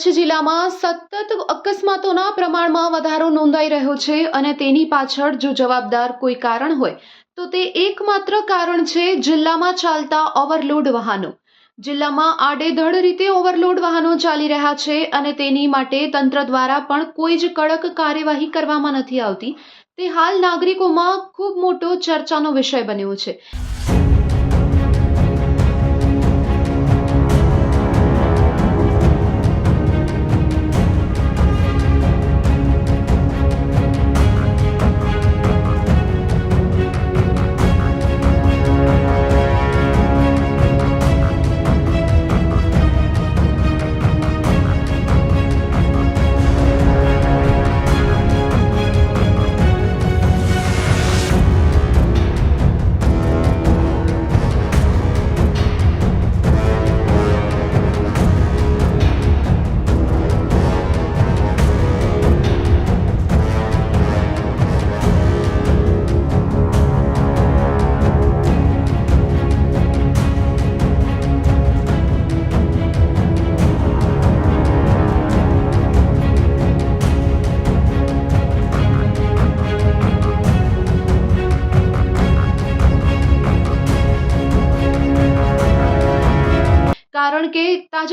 કચ્છ જિલ્લામાં સતત અકસ્માતોના પ્રમાણમાં વધારો નોંધાઈ રહ્યો છે અને તેની પાછળ જો જવાબદાર કોઈ કારણ હોય, તો તે એકમાત્ર કારણ છે જિલ્લામાં ચાલતા ઓવરલોડ વાહનો. જિલ્લામાં આડેધડ રીતે ઓવરલોડ વાહનો ચાલી રહ્યા છે અને તેની માટે તંત્ર દ્વારા પણ કોઈ જ કડક કાર્યવાહી કરવામાં નથી આવતી. તે હાલ નાગરિકોમાં ખૂબ મોટો ચર્ચાનો વિષય બન્યો છે.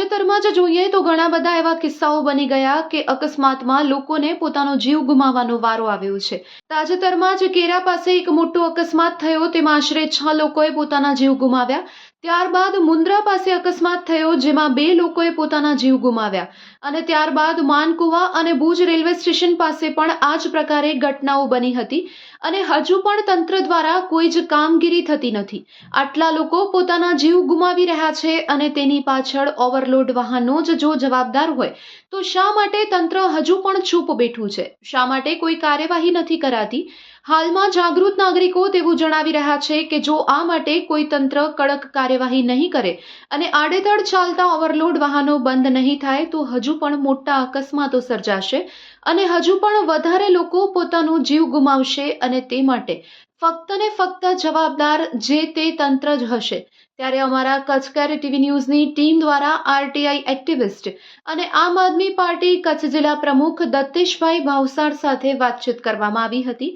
તાજેતરમાં જ જોઈએ તો ઘણા બધા એવા કિસ્સાઓ બની ગયા કે અકસ્માતમાં લોકોને પોતાનો જીવ ગુમાવવાનો વારો આવ્યો છે. તાજેતરમાં જ કેરા પાસે એક મોટો અકસ્માત થયો, તેમાં આશરે છ લોકોએ પોતાના જીવ ગુમાવ્યા. ત્યારબાદ મુન્દ્રા પાસે અકસ્માત થયો જેમાં બે લોકોએ પોતાના જીવ ગુમાવ્યા અને ત્યારબાદ માનકુવા અને ભુજ રેલવે સ્ટેશન પાસે પણ આ જ પ્રકારે ઘટનાઓ બની હતી અને હજુ પણ તંત્ર દ્વારા કોઈ જ કામગીરી થતી નથી. આટલા લોકો પોતાના જીવ ગુમાવી રહ્યા છે અને તેની પાછળ ઓવરલોડ વાહનો જ જો જવાબદાર હોય તો શા માટે તંત્ર હજુ પણ ચૂપ બેઠું છે? શા માટે કોઈ કાર્યવાહી નથી કરાતી? હાલમાં જાગૃત નાગરિકો તેવું જણાવી રહ્યા છે કે જો આ માટે કોઈ તંત્ર કડક કાર્યવાહી નહીં કરે અને આડેધડ ચાલતા ઓવરલોડ વાહનો બંધ નહીં થાય, તો હજુ પણ મોટા અકસ્માતો સર્જાશે અને હજુ પણ વધારે લોકો પોતાનો જીવ ગુમાવશે અને તે માટે ફક્ત ને ફક્ત જવાબદાર જે તે તંત્ર જ હશે. ત્યારે અમારા કચકેર ટીવી ન્યૂઝની ટીમ દ્વારા આરટીઆઈ એક્ટિવિસ્ટ અને આમ આદમી પાર્ટી કચ્છ જિલ્લા પ્રમુખ દત્તેશભાઈ ભાવસાર સાથે વાતચીત કરવામાં આવી હતી.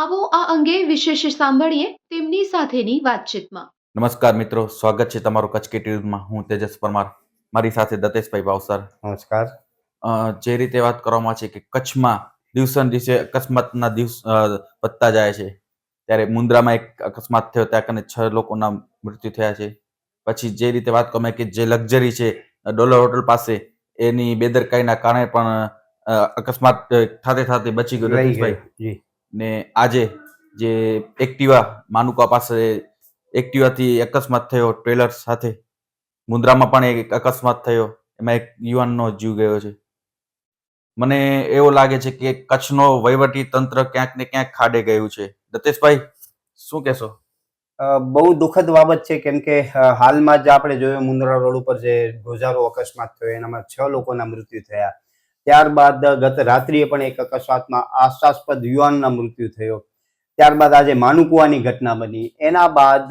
આવો આ અંગે વિશેષ સાંભળીએ તેમની સાથેની વાતચીતમાં. નમસ્કાર મિત્રો સ્વાગત છે તમારું કચ્છ કે ટીવીમાં. હું તેજસ પરમાર મારી સાથે દતેશભાઈ ભાવસર. નમસ્કાર. જે રીતે વાત કરવામાં છે કે કચ્છમાં દિવસે દિવસે અકસ્માતના દિવસ વધતા જાય છે. ત્યારે મુન્દ્રામાં એક અકસ્માત થયો ત્યાં કને છ લોકોના મૃત્યુ થયા છે. પછી જે રીતે વાત કરવામાં કે જે લક્ઝરી છે ડોલર હોટલ પાસે એની બેદરકારીના કારણે પણ અકસ્માત થાતે થાતે બચી ગયો રહી દતેશભાઈ ને આજે જે એક્ટિવા માનુકા પાસે એક્ટિવાથી અકસ્માત થયો ટ્રેલર સાથે. મુન્દ્રામાં પણ એક અકસ્માત થયો એમાં એક યુવાનનો જીવ ગયો છે. મને એવો લાગે છે કે કચ્છનો વહીવટી તંત્ર ક્યાંક ને ક્યાંક ખાડે ગયું છે. દતેશભાઈ શું કહેશો? બહુ દુઃખદ બાબત છે કેમ કે હાલમાં જ આપણે જોયું મુન્દ્રા રોડ ઉપર જે ગોઝારો અકસ્માત થયો, એનામાં છ લોકોના મૃત્યુ થયા. ત્યારબાદ ગત રાત્રિએ પણ એક અકસ્માતમાં આશાસ્પદ યુવાનના મૃત્યુ થયો. ત્યારબાદ આજે માનુકુવાની ઘટના બની. એના બાદ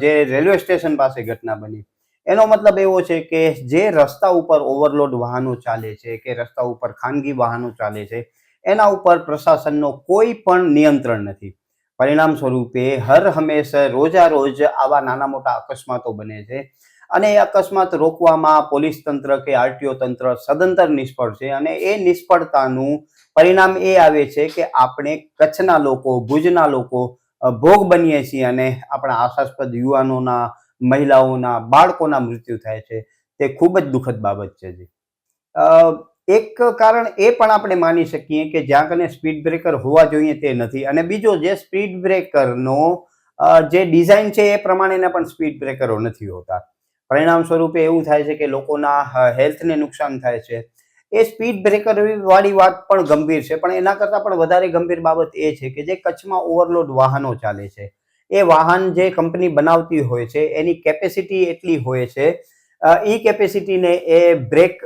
જે રેલવે સ્ટેશન પાસે ઘટના બની. એનો મતલબ એવો છે કે જે રસ્તા ઉપર ઓવરલોડ વાહનો ચાલે છે, કે રસ્તા ઉપર ખાનગી વાહનો ચાલે છે, એના ઉપર પ્રશાસનનો કોઈ પણ નિયંત્રણ નથી. પરિણામ સ્વરૂપે હર હંમેશ રોજા રોજ આવા નાના મોટા અકસ્માતો બને છે અને એ અકસ્માત રોકવામાં પોલીસ તંત્ર કે આરટીઓ તંત્ર સદંતર નિષ્ફળ છે અને એ નિષ્ફળતાનું પરિણામ એ આવે છે કે આપણે કચ્છના લોકો, ભુજના લોકો ભોગ બનીએ છીએ અને આપણા આશાસ્પદ યુવાનોના મહિલાઓના બાળકોના મૃત્યુ થાય છે, તે ખૂબ જ દુઃખદ બાબત છે જી. એક કારણ એ પણ આપણે માની શકીએ કે જ્યાં કને સ્પીડ બ્રેકર હોવા જોઈએ તે નથી અને બીજો જે સ્પીડ બ્રેકરનો જે ડિઝાઇન છે એ પ્રમાણેના પણ સ્પીડ બ્રેકરો નથી હોતા. પરિણામ સ્વરૂપે એવું થાય છે કે લોકોના હેલ્થને નુકસાન થાય છે. એ સ્પીડ બ્રેકર વાળી વાત પણ ગંભીર છે, પણ એના કરતાં પણ વધારે ગંભીર બાબત એ છે કે જે કચ્છમાં ઓવરલોડ વાહનો ચાલે છે. એ વાહન જે કંપની બનાવતી હોય છે, એની કેપેસિટી એટલી હોય છે એ કેપેસિટીને એ બ્રેક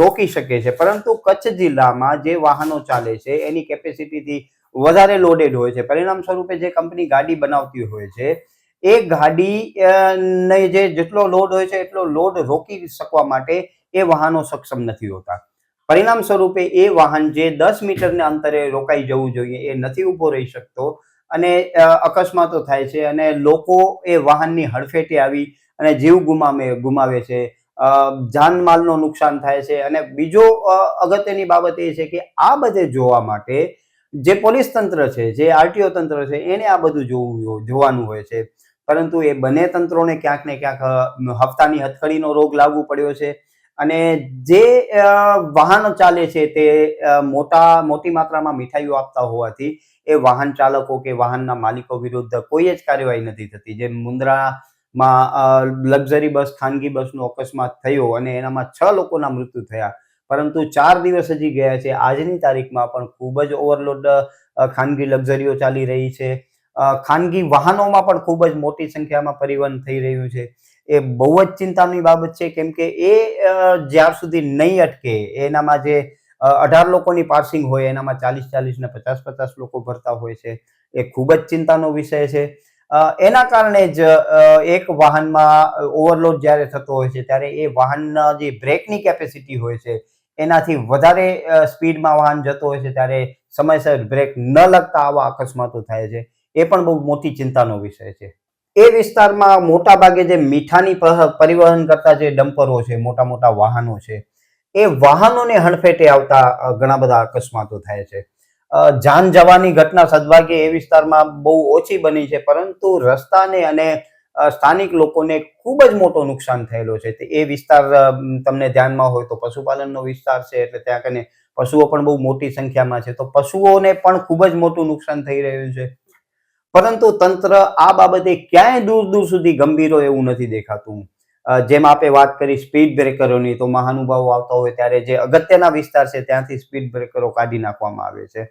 રોકી શકે છે. પરંતુ કચ્છ જિલ્લામાં જે વાહનો ચાલે છે, એની કેપેસિટીથી વધારે લોડેડ હોય છે. પરિણામ સ્વરૂપે જે કંપની ગાડી બનાવતી હોય છે, એ ગાડી ને જે જેટલો લોડ હોય છે, એટલો લોડ રોકી શકવા માટે એ વાહનો સક્ષમ નથી હોતા. પરિણામ સ્વરૂપે એ વાહન જે દસ મીટરના અંતરે રોકાઈ જવું જોઈએ, એ નથી ઊભો રહી શકતો અને અકસ્માતો થાય છે અને લોકો એ વાહનની હડફેટે આવી અને જીવ ગુમાવે ગુમાવે છે. જાનમાલનો નુકસાન થાય છે અને બીજો અગત્યની બાબત એ છે કે આ બધે જોવા માટે જે પોલીસ તંત્ર છે, જે આરટીઓ તંત્ર છે, એને આ બધું જોવું જોવાનું હોય છે. પરંતુ એ બંને તંત્રોને ક્યાંક ને ક્યાંક હપ્તાની હથકડીનો રોગ લાગુ પડ્યો છે. અને જે વાહનો ચાલે છે તે મોટા, મોટી માત્રામાં મીઠાઈઓ આપતા હોવાથી એ વાહન ચાલકો કે વાહનના માલિકો વિરુદ્ધ કોઈ જ કાર્યવાહી નથી થતી. જેમ મુન્દ્રામાં લક્ઝરી બસ, ખાનગી બસનો અકસ્માત થયો અને એનામાં છ લોકોના મૃત્યુ થયા. પરંતુ ચાર દિવસ હજી ગયા છે. આજની તારીખમાં પણ ખૂબ જ ઓવરલોડ ખાનગી લક્ઝરીઓ ચાલી રહી છે. ખાનગી વાહનોમાં પણ ખૂબ જ મોટી સંખ્યામાં પરિવહન થઈ રહ્યું છે. એ બહુ જ ચિંતાની બાબત છે, કેમ કે એ જ્યાર સુધી નહીં અટકે, એનામાં જે અઢાર લોકોની પાર્સિંગ હોય, એનામાં ચાલીસ ચાલીસ ને પચાસ પચાસ લોકો ભરતા હોય છે, એ ખૂબ જ ચિંતાનો વિષય છે. એના કારણે જ એક વાહનમાં ઓવરલોડ જ્યારે થતો હોય છે, ત્યારે એ વાહનના જે બ્રેકની કેપેસિટી હોય છે, એનાથી વધારે સ્પીડમાં વાહન જતો હોય છે, ત્યારે સમયસર બ્રેક ન લગતા આવા અકસ્માતો થાય છે, એ પણ બહુ મોટી ચિંતાનો વિષય છે. એ વિસ્તારમાં મોટા ભાગે જે મીઠાની પરિવહન કરતા જે ડમ્પરો છે મોટા મોટા વાહનો છે, એ વાહનોને હડફેટે આવતા ઘણા બધા અકસ્માતો થાય છે. જાન જવાની ઘટના સદભાગ્યે એ વિસ્તારમાં બહુ ઓછી બની છે, પરંતુ રસ્તાને અને સ્થાનિક લોકોને ખૂબ જ મોટો નુકસાન થયેલો છે. એ વિસ્તાર તમને ધ્યાનમાં હોય તો પશુપાલનનો વિસ્તાર છે, એટલે ત્યાં કને પશુઓ પણ બહુ મોટી સંખ્યામાં છે. તો પશુઓને પણ ખૂબ જ મોટું નુકસાન થઈ રહ્યું છે. પરંતુ તંત્ર આ બાબતે ક્યાંય દૂર દૂર સુધી ગંભીરો એવું નથી દેખાતું. જેમ આપે વાત કરી સ્પીડ બ્રેકરોની તો મહાનુભાવો આવતા હોય ત્યારે જે અગત્યના વિસ્તાર છે ત્યાંથી સ્પીડ બ્રેકરો કાઢી નાખવામાં આવે છે.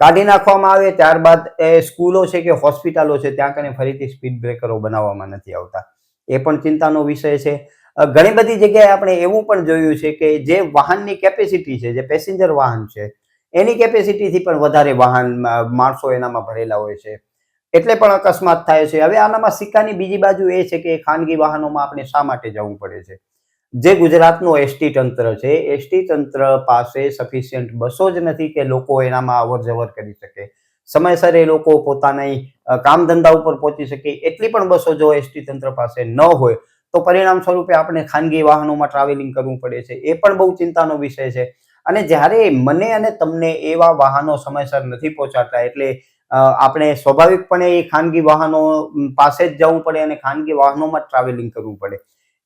કાઢી નાખવામાં આવે ત્યારબાદ એ સ્કૂલો છે કે હોસ્પિટલો છે ત્યાં કને ફરીથી સ્પીડ બ્રેકરો બનાવવામાં નથી આવતા. એ પણ ચિંતાનો વિષય છે. ઘણી બધી જગ્યાએ આપણે એવું પણ જોયું છે કે જે વાહનની કેપેસિટી છે, જે પેસેન્જર વાહન છે, એની કેપેસિટીથી પણ વધારે વાહન માણસો એનામાં ભરેલા હોય છે. એટલે પણ અકસ્માત થાય છે. હવે આનામાં સિક્કાની બીજી બાજુ એ છે કે ખાનગી વાહનોમાં આપણે શા માટે જવું પડે છે? જે ગુજરાતનું એસટી તંત્ર છે એસટી તંત્ર પાસે સફિશિયન્ટ બસો જ નથી કે લોકો એનામાં અવર જવર કરી શકે. સમયસર એ લોકો પોતાની કામ ધંધા ઉપર પહોંચી શકે. એટલી પણ બસો જો એસટી તંત્ર પાસે ન હોય, તો પરિણામ સ્વરૂપે આપણે ખાનગી વાહનોમાં ટ્રાવેલિંગ કરવું પડે છે. એ પણ બહુ ચિંતાનો વિષય છે. અને જ્યારે મને અને તમને એવા વાહનો સમયસર નથી પહોંચાડતા, એટલે આપણે સ્વાભાવિકપણે એ ખાનગી વાહનો પાસે જ જવું પડે અને ખાનગી વાહનોમાં જ ટ્રાવેલિંગ કરવું પડે.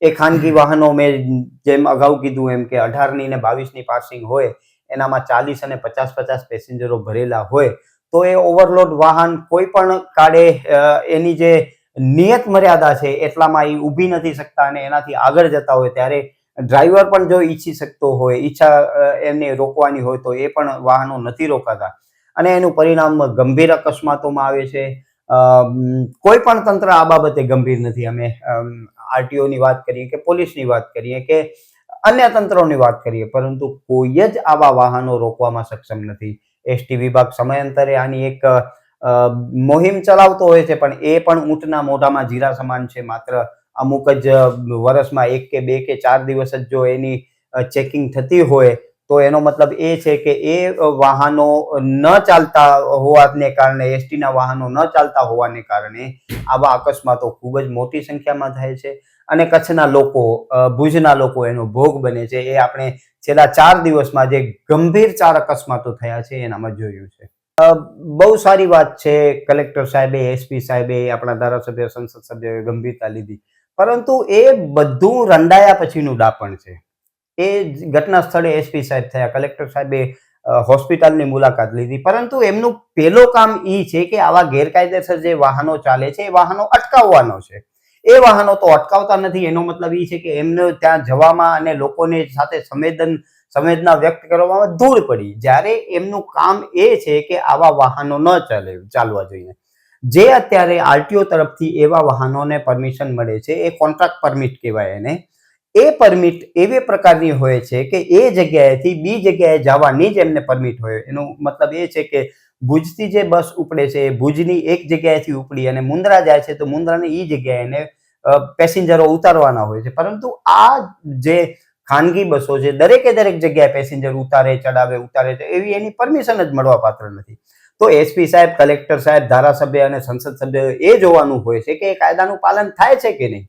એ ખાનગી વાહનો મેં જેમ અગાઉ કીધું એમ કે અઢારની ને બાવીસની પાસિંગ હોય એનામાં ચાલીસ અને પચાસ પચાસ પેસેન્જરો ભરેલા હોય તો એ ઓવરલોડ વાહન કોઈ પણ કાળે એની જે નિયત મર્યાદા છે એટલામાં એ ઊભી નથી શકતા અને એનાથી આગળ જતા હોય ત્યારે ડ્રાઈવર પણ જો ઈચ્છી શકતો હોય ઈચ્છા એને રોકવાની હોય તો એ પણ વાહનો નથી રોકાતા. અને એનું પરિણામ ગંભીર અકસ્માતોમાં આવે છે. કોઈ પણ તંત્ર આ બાબતે ગંભીર નથી. અમે આરટીઓની વાત કરીએ કે પોલીસની વાત કરીએ કે અન્ય તંત્રોની વાત કરીએ, પરંતુ કોઈ જ આવા વાહનો રોકવામાં સક્ષમ નથી. એસટી વિભાગ સમયાંતરે આની એક મોહિમ ચલાવતો હોય છે, પણ એ પણ ઊંટના મોઢામાં જીરા સમાન છે. માત્ર અમુક જ વર્ષમાં એક કે બે કે ચાર દિવસ જ જો એની ચેકિંગ થતી હોય તો એનો મતલબ એ છે કે એ વાહનો ન ચાલતા હોવાને કારણે, એસટીના વાહનો ન ચાલતા હોવાને કારણે આવા અકસ્માતો ખૂબ જ મોટી સંખ્યામાં થાય છે. અને કચ્છના લોકો ભુજના લોકો એનો ભોગ બને છે. એ આપણે છેલ્લા ચાર દિવસમાં જે ગંભીર ચાર અકસ્માતો થયા છે, એનામાં જોયું છે. બહુ સારી વાત છે. કલેક્ટર સાહેબે, એસપી સાહેબે, આપણા ધારાસભ્ય, સંસદ સભ્યોએ ગંભીરતા લીધી. પરંતુ એ બધું રંડાયા પછીનું ડાપણ છે. એ ઘટના સ્થળે એસપી સાહેબ થયા. કલેક્ટર સાહેબે હોસ્પિટલની મુલાકાત લીધી. પરંતુ એમનું પહેલો કામ એ છે કે આવા ગેરકાયદેસર જે વાહનો ચાલે છે, એ વાહનો અટકાવવાનો છે. એ વાહનો તો અટકાવતા નથી. એનો મતલબ એ છે કે એમને ત્યાં જવામાં અને લોકોને સાથે સંવેદન, સંવેદના વ્યક્ત કરવામાં ધૂળ પડી. જ્યારે એમનું કામ એ છે કે આવા વાહનો ન ચાલે, ચાલવા જોઈએ. જે અત્યારે આરટીઓ તરફથી એવા વાહનોને પરમિશન મળે છે, એ કોન્ટ્રાક્ટ પરમિટ કહેવાય એને. એ પરમિટ એવી પ્રકારની હોય છે કે એ જગ્યાએથી બી જગ્યાએ જવાની જ એમને પરમિટ હોય. એનો મતલબ એ છે કે ભુજથી જે બસ ઉપડે છે, એ ભુજની એક જગ્યાએથી ઉપડી અને મુન્દ્રા જાય છે, તો મુન્દ્રાની એ જગ્યાએ એને પેસેન્જરો ઉતારવાના હોય છે. પરંતુ આ જે ખાનગી બસો છે, દરેકે દરેક જગ્યાએ પેસેન્જર ઉતારે, ચડાવે, ઉતારે છે એવી એની પરમિશન જ મળવા પાત્ર નથી. તો એસપી સાહેબ, કલેક્ટર સાહેબ, ધારાસભ્ય અને સંસદ સભ્ય એ જોવાનું હોય છે કે એ કાયદાનું પાલન થાય છે કે નહીં?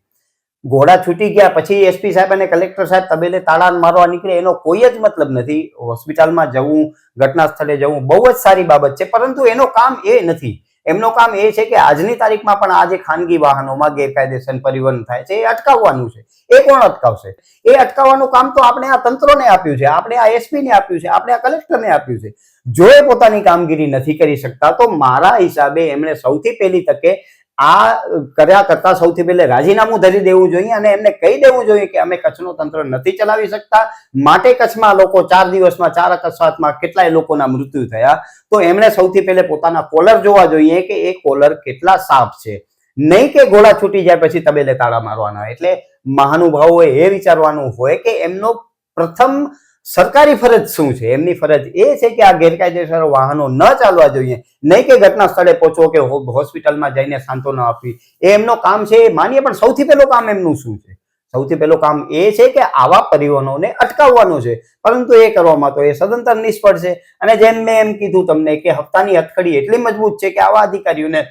ઘોડા છૂટી ગયા, પછી એસપી સાહેબ અને કલેક્ટર સાહેબ તબેલે તાળા મારવા નીકળે એનો કોઈ જ મતલબ નથી હોસ્પિટલમાં જવું, ઘટના સ્થળે જવું, બહુ જ સારી બાબત છે. પરંતુ એનો કામ એ નથી. એમનો કામ એ છે કે આજની તારીખમાં પણ આજે ખાનગી વાહનોમાં ગેરકાયદેસર પરિવહન થાય છે, એ અટકાવવાનું છે. એ કોણ અટકાવશે? એ અટકાવવાનું કામ તો આપણે આ તંત્રોને આપ્યું છે, આપણે આ એસપીને આપ્યું છે, આપણે આ કલેક્ટરને આપ્યું છે. જો એ પોતાની કામગીરી નથી કરી શકતા, તો મારા હિસાબે એમણે સૌથી પહેલી તકે આ કર્યા કરતા સૌથી પહેલે રાજીનામું ધરી દેવું જોઈએ અને એમને કહી દેવું જોઈએ કે અમે કચ્છનું તંત્ર નથી ચલાવી શકતા. માટે કચ્છમાં લોકો ચાર દિવસમાં, ચાર અકસ્માતમાં કેટલાય લોકોના મૃત્યુ થયા. તો એમણે સૌથી પહેલે પોતાના કોલર જોવા જોઈએ કે એ કોલર કેટલા સાફ છે. નહીં કે ઘોડા છૂટી જાય પછી તબેલે તાળા મારવાના. એટલે મહાનુભાવોએ એ વિચારવાનું હોય કે એમનો પ્રથમ સરકારી ફરજ શું છે? એમની ફરજ એ છે કે આ ગેરકાયદેસર વાહનો ન ચાલવા જોઈએ. નહીં કે ઘટના સ્થળે પહોંચો કે હોસ્પિટલમાં જઈને સાંત્વના આપવી. એ એમનો કામ છે, એ માનીએ, પણ સૌથી પહેલું કામ એમનું શું છે? સૌથી પહેલું કામ એ છે કે આવા પરિવહનોને અટકાવવાનું છે. પરંતુ એ કરવામાં તો એ સદંતર નિષ્ફળ છે. અને જેમ મેં એમ કીધું તમને કે હપ્તાની હથકડી એટલી મજબૂત છે કે આવા અધિકારીઓને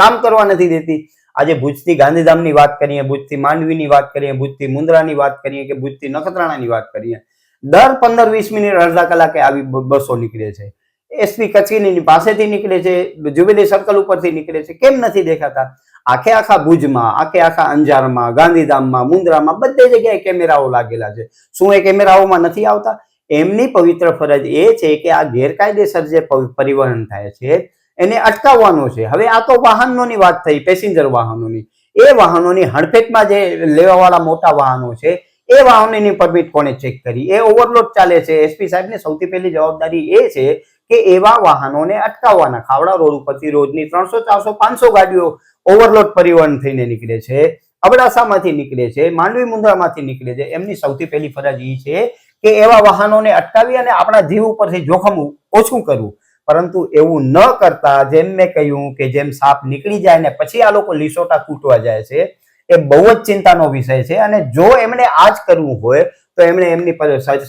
કામ કરવા નથી દેતી. આજે ભુજથી ગાંધીધામની વાત કરીએ, ભુજથી માંડવીની વાત કરીએ, ભુજથી મુન્દ્રાની વાત કરીએ કે ભુજથી નખત્રાણાની વાત કરીએ. દર પંદર વીસ મિનિટ અડધા કલાકે આવી બસો નીકળે છે. એસપી કચેરીની પાસેથી નીકળે છે, જુબેલી સર્કલ ઉપરથી નીકળે છે, કેમ નથી દેખાતા? આખે આખા ભુજમાં, આખે આખા અંજારમાં, ગાંધીધામમાં, મુંદ્રામાં બધે જગ્યાએ કેમેરાઓ લાગેલા છે. શું એ કેમેરાઓમાં નથી આવતા? એમની પવિત્ર ફરજ એ છે કે આ ગેરકાયદેસર જે પરિવહન થાય છે, એને અટકાવવાનો છે. હવે આ તો વાહનોની વાત થઈ, પેસેન્જર વાહનોની. એ વાહનોની હડફેટમાં જે લેવાવાળા મોટા વાહનો છે એ વાહનોની પરમિટ કોણે ચેક કરી? એ ઓવરલોડ ચાલે છે. એસપી સાહેબની સૌથી પહેલી જવાબદારી એ છે કે એવા વાહનોને અટકાવવાના. ખાવડા રોડ ઉપરથી રોજની ત્રણસો, ચારસો, પાંચસો ગાડીઓ ઓવરલોડ પરિવહન થઈને નીકળે છે. અબડાસામાંથી નીકળે છે. માંડવી, મુંદ્રામાંથી નીકળે છે. એમની સૌથી પહેલી ફરજ એ છે કે એવા વાહનોને અટકાવી અને આપણા જીવ ઉપરથી જોખમ ઓછું કરવું. પરંતુ એવું ન કરતા જેમ મેં કહ્યું કે જેમ સાપ નીકળી જાય ને પછી આ લોકો લીસોટા કૂટવા જાય છે એ બહુ જ ચિંતાનો વિષય છે અને જો એમણે આ જ કરવું હોય, તો એમણે એમની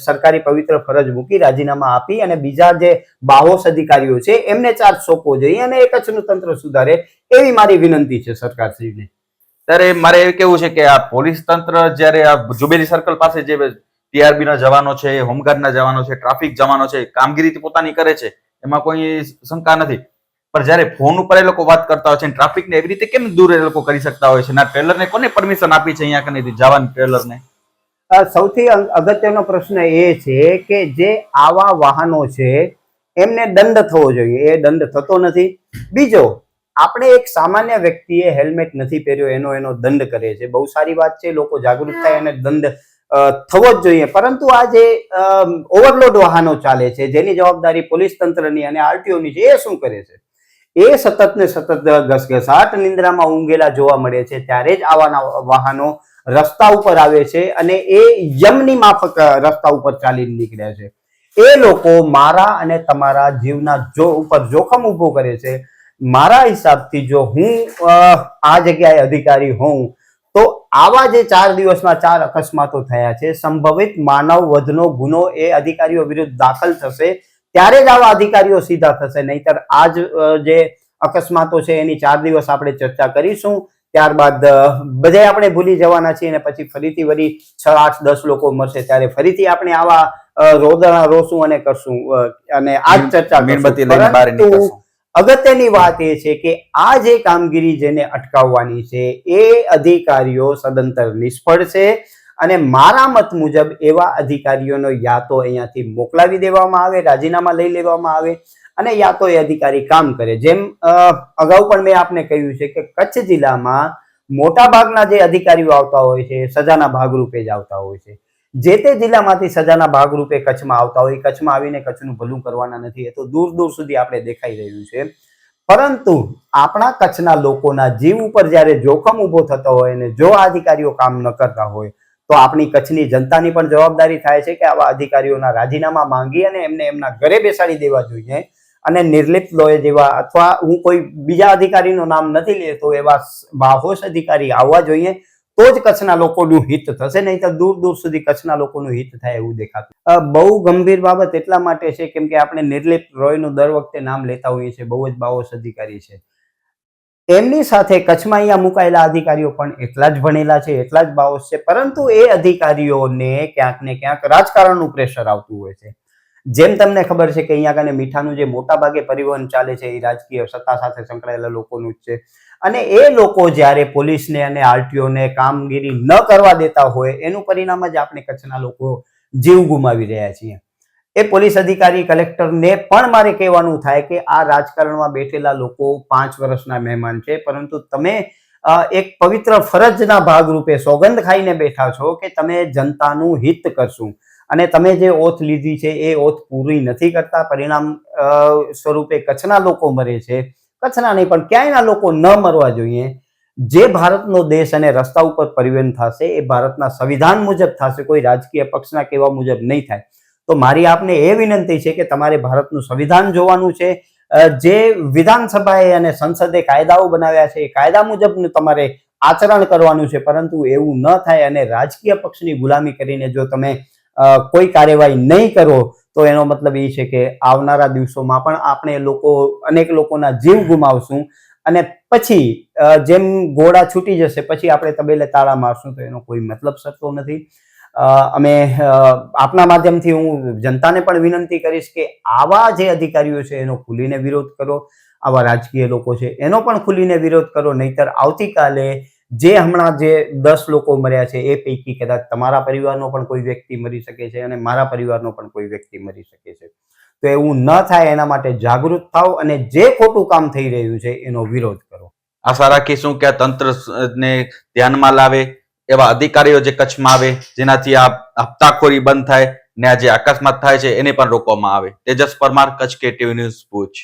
સરકારી પવિત્ર ફરજ મૂકી રાજીનામા આપી અને બીજા જે બાહોશ અધિકારીઓ છે, એમને ચાર્જ સોંપવો જોઈએ અને એ કચ્છનું તંત્ર સુધારે એવી મારી વિનંતી છે સરકારશ્રીને. ત્યારે મારે એ કેવું છે કે આ પોલીસ તંત્ર જ્યારે આ જુબેલી સર્કલ પાસે જે ટીઆરબી ના જવાનો છે હોમગાર્ડ ના જવાનો છે, ટ્રાફિક જવાનો છે, કામગીરી પોતાની કરે છે, એમાં કોઈ શંકા નથી. પણ જ્યારે ફોન ઉપર એ લોકો વાત કરતા હોય છે ટ્રાફિકને એવી રીતે કેમ દૂર એ લોકો કરી શકતા હોય છે? ના ટ્રેલરને કોને પરમિશન આપી છે અહીંયા કને જવાની ટ્રેલરને સૌથી અગત્યનો પ્રશ્ન એ છે કે જે આવા વાહનો છે, એમને દંડ થવો જોઈએ. એ દંડ થતો નથી. બીજો, આપણે એક સામાન્ય વ્યક્તિએ હેલ્મેટ નથી પહેર્યો, એનો એનો દંડ કરે છે. બહુ સારી વાત છે, લોકો જાગૃત થાય અને દંડ થવો જ જોઈએ. પરંતુ આ જે ઓવરલોડ વાહનો ચાલે છે, જેની જવાબદારી પોલીસ તંત્રની અને આરટીઓની છે, એ શું કરે છે? એ સતત ને સતત ઘસઘસાટ નિંદ્રામાં ઊંઘેલા જોવા મળે છે, ત્યારે જ આવાના વાહનો રસ્તા ઉપર આવે છે અને એ યમની માફક રસ્તા ઉપર ચાલીને નીકળે છે. એ લોકો મારા અને તમારા જીવના જો, ઉપર જોખમ ઊભો કરે છે. મારા હિસાબથી જો હું આ જગ્યાએ અધિકારી હોઉં, તો આવા જે ચાર દિવસમાં ચાર અકસ્માતો થયા છે, સંભવિત માનવ વધનો ગુનો એ અધિકારીઓ વિરુદ્ધ દાખલ થશે ત્યારે જ આવા અધિકારીઓ સીધા થશે. નહીતર આજ જે અકસ્માતો છે એની ચાર દિવસ આપણે ચર્ચા કરીશું. ત્યારબાદ બધે આપણે ભૂલી જવાના છીએ અને પછી ફરીથી વળી છ આઠ દસ લોકો મળશે ત્યારે ફરીથી આપણે આવા રોદણા રોશું અને કરશું. અને આ જ ચર્ચા મીણબત્તી લઈને બહાર અગત્યની વાત એ છે કે આ જે કામગીરી જેને અટકાવવાની છે એ અધિકારીઓ સદંતર નિષ્ફળ છે. અને મારા મત મુજબ એવા અધિકારીઓનો યા તો અહીંયાથી મોકલાવી દેવામાં આવે, રાજીનામા લઈ લેવામાં આવે અને યા તો એ અધિકારી કામ કરે. જેમ અગાઉ પણ મેં આપને કહ્યું છે કે કચ્છ જિલ્લામાં મોટા ભાગના જે અધિકારીઓ આવતા હોય છે સજાના ભાગરૂપે જ આવતા હોય છે. જે તે જિલ્લામાંથી સજાના ભાગરૂપે કચ્છમાં આવતા હોય કચ્છમાં આવીને કચ્છનું ભલું કરવાના નથી, એ તો દૂર દૂર સુધી આપણે દેખાઈ રહ્યું છે. પરંતુ આપણા કચ્છના લોકોના જીવ ઉપર જ્યારે જોખમ ઊભો થતો હોય અને જો આ અધિકારીઓ કામ ન કરતા હોય તો આપણી કચ્છની જનતાની પણ જવાબદારી થાય છે કે આવા અધિકારીઓના રાજીનામા માંગી અને એમને એમના ઘરે બેસાડી દેવા જોઈએ અને નિર્લિપ્ત લોય જેવા અથવા હું કોઈ બીજા અધિકારીનું નામ નથી લેતો, એવા બાહોશ અધિકારી આવવા જોઈએ, તો જ કચ્છના લોકોનું હિત થશે, નહીં તો દૂર દૂર સુધી કચ્છના લોકોનું હિત થાય એવું દેખાતું. બહુ ગંભીર બાબત એટલા માટે છે, કેમ કે આપણે નિર્લિપ્ત રોયનું દર વખતે નામ લેતા હોઈએ છીએ, બહુ જ બાહોશ અધિકારી છે. એમની સાથે કચ્છમાં અહીંયા મુકાયેલા અધિકારીઓ પણ એટલા જ ભણેલા છે, એટલા જ બાઓસ છે, પરંતુ એ અધિકારીઓને ક્યાંક ને ક્યાંક રાજકારણનું પ્રેશર આવતું હોય છે. જેમ તમને ખબર છે કે અહીંયા કને મીઠાનું જે મોટા ભાગે પરિવહન ચાલે છે, એ રાજકીય સત્તા સાથે સંકળાયેલા લોકોનું જ છે. અને એ લોકો જ્યારે પોલીસને અને આરટીઓને કામગીરી ન કરવા દેતા હોય, એનું પરિણામ જ આપણે કચ્છના લોકો જીવ ગુમાવી રહ્યા છીએ. એ પોલીસ અધિકારી કલેક્ટરને પણ મારે કહેવાનું થાય કે આ રાજકારણમાં બેઠેલા લોકો પાંચ વર્ષના મહેમાન છે, પરંતુ તમે એક પવિત્ર ફરજના ભાગરૂપે સોગંદ ખાઈને બેઠા છો કે તમે જનતાનું હિત કરશું. અને તમે જે ઓથ લીધી છે એ ઓથ પૂરી નથી કરતા, પરિણામ સ્વરૂપે કચ્છના લોકો મરે છે. કચ્છના નહીં, પણ ક્યાંયના લોકો ન મરવા જોઈએ. જે ભારતનો દેશ અને રસ્તા ઉપર પરિવહન થશે એ ભારતના સંવિધાન મુજબ થશે, કોઈ રાજકીય પક્ષના કહેવા મુજબ નહીં થાય. તો મારી આપને એ વિનંતી છે કે તમારે ભારતનું સંવિધાન જોવાનું છે. જે વિધાનસભાએ અને સંસદે કાયદાઓ બનાવ્યા છે, એ કાયદા મુજબનું તમારે આચરણ કરવાનું છે, પરંતુ એવું ન થાય અને રાજકીય પક્ષની ગુલામી કરીને જો તમે કોઈ કાર્યવાહી નહીં કરો, તો એનો મતલબ એ છે કે આવનારા દિવસોમાં પણ આપણે લોકો, અનેક લોકોના જીવ ગુમાવશું અને પછી જેમ ઘોડા છૂટી જશે, પછી આપણે તબેલે તાળા મારશું, તો એનો કોઈ મતલબ શકતો નથી. અમે આપના માધ્યમથી હું જનતાને પણ વિનંતી કરીશ કે આવા જે અધિકારીઓ છે એનો ખુલીને વિરોધ કરો, આવા રાજકીય લોકો છે એનો પણ ખુલીને વિરોધ કરો, નહીતર આવતીકાલે જે હમણાં જે દસ લોકો મર્યા છે એ પૈકી કદાચ તમારા પરિવારનો પણ કોઈ વ્યક્તિ મરી શકે છે અને મારા પરિવારનો પણ કોઈ વ્યક્તિ મરી શકે છે. તો એવું ન થાય એના માટે જાગૃત થાવ અને જે ખોટું કામ થઈ રહ્યું છે એનો વિરોધ કરો. આશા રાખીશું કે આ તંત્ર ને ધ્યાનમાં લાવે એવા અધિકારીઓ જે કચ્છમાં આવે, જેનાથી આ હપ્તાખોરી બંધ થાય ને આ જે અકસ્માત થાય છે, એને પણ રોકવામાં આવે. તેજસ પરમાર, કચ્છ કે ટીવી ન્યૂઝ ભુજ.